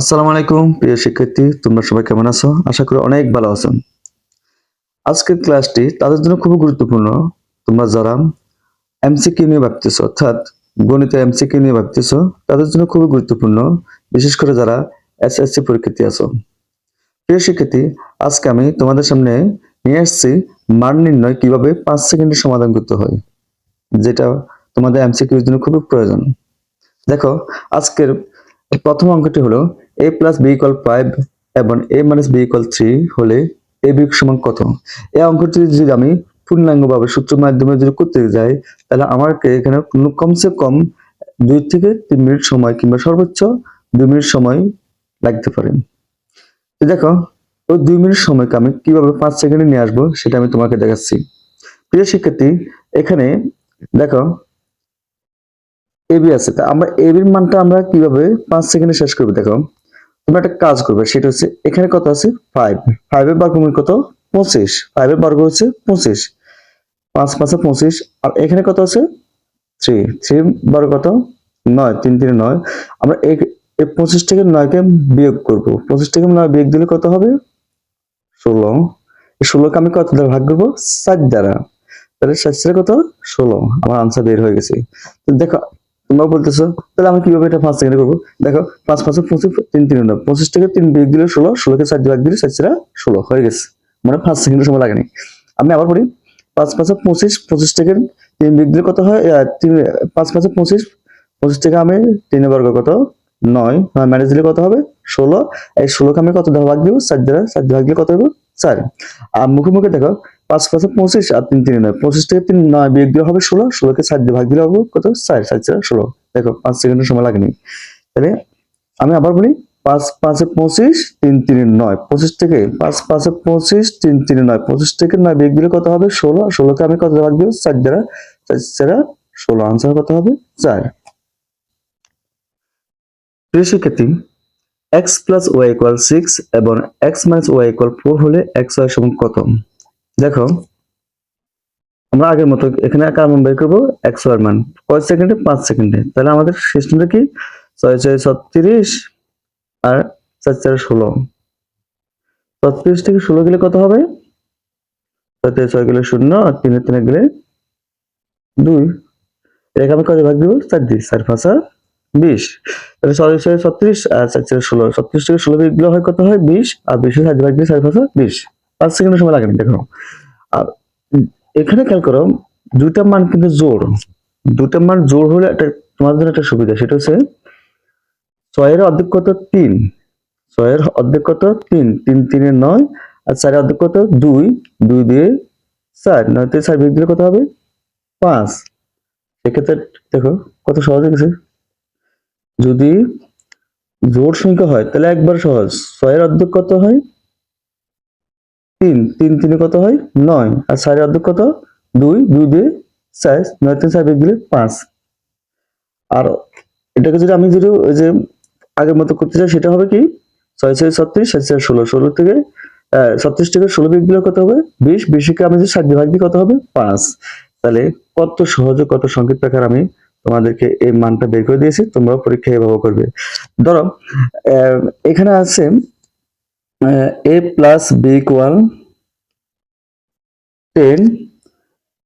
আসসালামু আলাইকুম, প্রিয় শিক্ষার্থী, তোমরা সবাই কেমন আছো? আশা করি অনেক ভালো আছো। আজকের ক্লাসটি তাদের জন্য খুবই গুরুত্বপূর্ণ। তোমরা যারা এমসিকিউ নিয়ে ভাবতেছো, অর্থাৎ গণিত এমসিকিউ নিয়ে ভাবতেছো, তাদের জন্য খুবই গুরুত্বপূর্ণ, বিশেষ করে যারা এসএসসি পরীক্ষার্থী আছো। প্রিয় শিক্ষার্থী, আজকে আমি তোমাদের সামনে নিয়ে আসছি মান নির্ণয় কীভাবে পাঁচ সেকেন্ডে সমাধান করতে হয়, যেটা তোমাদের এমসিকিউর জন্য খুবই প্রয়োজন। দেখো, আজকের প্রথম অঙ্কটি হলো A plus B equal five এবং A minus B equal three হলে এ বি সমান কত? এই অঙ্কটি যদি আমি পূর্ণাঙ্গভাবে সূত্র মাধ্যমে যদি করতে যাই, তাহলে আমাকে এখানে কমসে কম দুই থেকে তিন মিনিট সময় কিংবা সর্বোচ্চ দুই মিনিট সময় লাগতে পারে। দেখো, ওই দুই মিনিট সময়কে আমি কীভাবে পাঁচ সেকেন্ডে নিয়ে আসব সেটা আমি তোমাকে দেখাচ্ছি। প্রিয় শিক্ষার্থী, এখানে দেখো এবি আছে। তা আমরা এবির মানটা আমরা কীভাবে পাঁচ সেকেন্ডে শেষ করব? দেখো তুমি একটা কাজ করবে, সেটা হচ্ছে এখানে কত আছে? ফাইভ ফাইভের বর্গমূল কত? পঁচিশ। ফাইভের বর্গ হচ্ছে পঁচিশ। পাঁচ, পাঁচে, পঁচিশ। আর এখানে কত আছে? থ্রি থ্রি বর্গ কত? নয়, তিন, তিনে, নয়। আমরা এই পঁচিশ থেকে নয়কে বিয়োগ করব। পঁচিশ থেকে নয় বিয়োগ দিলে কত হবে? ষোলো। ষোলোকে আমি কত দ্বারা ভাগ করব? সাত দ্বারা। তাহলে সাত কত? ষোলো। আমার আনসার বের হয়ে গেছে। দেখো তোমরা বলতেছো, তাহলে আমি কীভাবে এটা পাঁচ সেকেন্ডে করব? দেখো, পাঁচ, পাঁচে পঁচিশ তিন তিন পঁচিশ থেকে তিন বিয়োগ দিলে ষোলো ষোলোকে চার ভাগ দিলে চার, চারা, ষোলো, হয়ে গেছে। মানে পাঁচ সেকেন্ডের সময় লাগেনি। আমি আবার বলি পাঁচ, পাঁচে, পঁচিশ পঁচিশ থেকে তিন বিয়োগ দিলে কত হয়? তিন, পাঁচ, পাঁচে, পঁচিশ পঁচিশ থেকে আমি তিন বর্গ কত? নয়। নয় ম্যানেজ দিলে কত হবে? ষোলো। এই ষোলোকে আমি কত ভাগ দিব? চার দ্বারা চার ভাগ দিলে কত হবে চার। আর মুখে মুখে দেখো পাঁচ পাঁচে পঁচিশ। আর তিন তিন, নয়। পঁচিশ থেকে তিন, নয় বিয়োগ দিলে হবে ষোলো। ষোলোকে চার দিয়ে ভাগ দিলে হবে কত? চার চার চার ষোলো। দেখো, পাঁচ সেকেন্ডের সময় লাগেনি। তাহলে আমি আবার বলি, পাঁচ, পাঁচে পঁচিশ, তিন তিন, নয়। পঁচিশ থেকে পাঁচ, পাঁচে পঁচিশ, তিন তিন, নয়। পঁচিশ থেকে নয় বিয়োগ দিলে কত হবে? ষোলো। ষোলোকে আমি কত ভাগ দিব? চার দ্বারা চার চারা ষোলো। আনসার কত হবে? চার। প্রিয় শিক্ষার্থী X plus Y equal six এবং X minus Y equal four হলে এক্স ওয়াই সমান কত? দেখো, আমরা আগের মতো এখানে কার মান বের করব এক্স ওয়ার মান। কয় সেকেন্ডে? পাঁচ সেকেন্ডে। তাহলে আমাদের সিস্টেমটা কি? ছয় ছয় ছত্রিশ আর চার চার ষোলো। ছত্রিশ থেকে ষোলো গেলে কত হবে? ছয় ছয় গেলে শূন্য আর তিনে তিনে গেলে দুই। এটাকে আমি কত ভাগ দিব? চার দিই। চার পাঁচা বিশ। তাহলে ছয় ছয় ছত্রিশ আর চার চার ষোলো। ছত্রিশ থেকে ষোলো দিলে হয় কত হয়? বিশ। আর বিশে চার ভাগ দিয়ে চার পাঁচা বিশ। পাঁচ সেকেন্ডের সময় লাগেনি দেখো। আর এখানে খেয়াল করো, দুইটা মান কিন্তু জোর দুটা মান জোর হলে একটা তোমাদের জন্য একটা সুবিধা, সেটা হচ্ছে ছয়ের অর্ধেক কত? তিন। ছয়ের অর্ধেক কত? তিন। তিন তিনে নয়, আর চারের অর্ধেক কত? দুই। দুই দিয়ে চার। নয় চার বিয়োগ দিলে কত হবে? পাঁচ। সেক্ষেত্রে দেখো, কত সহজ হয়ে গেছে। যদি জোর সংখ্যা হয়, তাহলে একবার সহজ। ছয়ের অর্ধেক কত হয়? তিন তিন তিনে কত হয়? নয়। আর চারের অর্ধেক কত? দুই দুই দিয়ে চার, নয়, তিন, চার দিলে পাঁচ। আর এটাকে যদি আমি যদি ওই যে আগের মতো করতে চাই, সেটা হবে কি? ছয় ছয়, ছত্রিশ, সাত চার ষোলো। ষোলো থেকে ছত্রিশ থেকে ষোলো বিয়োগ দিলে কত হবে? বিশ। বিশকে আমি যদি ষাট ভাগ দিই, কত হবে? পাঁচ। তাহলে কত সহজে, কত সংক্ষিপ্ত আকার আমি তোমাদেরকে এই মানটা বের করে দিয়েছি। তোমরাও পরীক্ষায় এভাবে করবে। ধরো এখানে আছে A plus B equal ten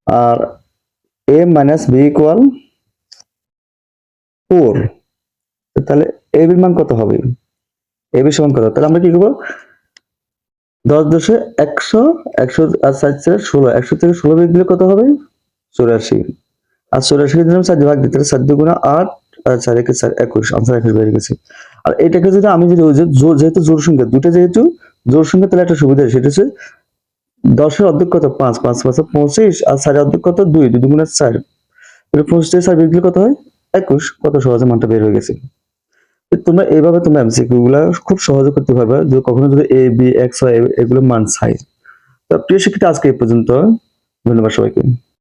R A minus B equal four. তাহলে এ বির মান কত হবে? এ বি সমান কত? তাহলে আমরা কি করব? দশ দশে একশো একশো আর চার চার ষোলো। একশো থেকে ষোলো বিয়োগ দিলে কত হবে? চৌরাশি। আর চৌরাশি দিলাম ভাগ দিতে চার দুগুণা আট আর চার একে চার একুশ আনসার গেছে। আর এটাকে যদি আমি যদি জোর, যেহেতু জোর সংখ্যা দুটো যেহেতু জোর সংখ্যা, তাহলে একটা সুবিধা সেটা হচ্ছে দশের অর্ধেক কত? পাঁচ পাঁচ, পাঁচে পঁচিশ, আর চারের অর্ধেক কত? দুই দুই দুগুণে চার। এটা পঁচিশ চার বিয়োগ কত হয়? একুশ। কত সহজে মানটা বের হয়ে গেছে। তোমরা এইভাবে তোমরা এমসিকিউ গুলা খুব সহজে করতে পারবে যদি কখনো যদি এ বি এক্স ওয়াই এগুলো মান চাই। তো প্রিয় শিক্ষিত আজকে এই পর্যন্ত। ধন্যবাদ সবাইকে।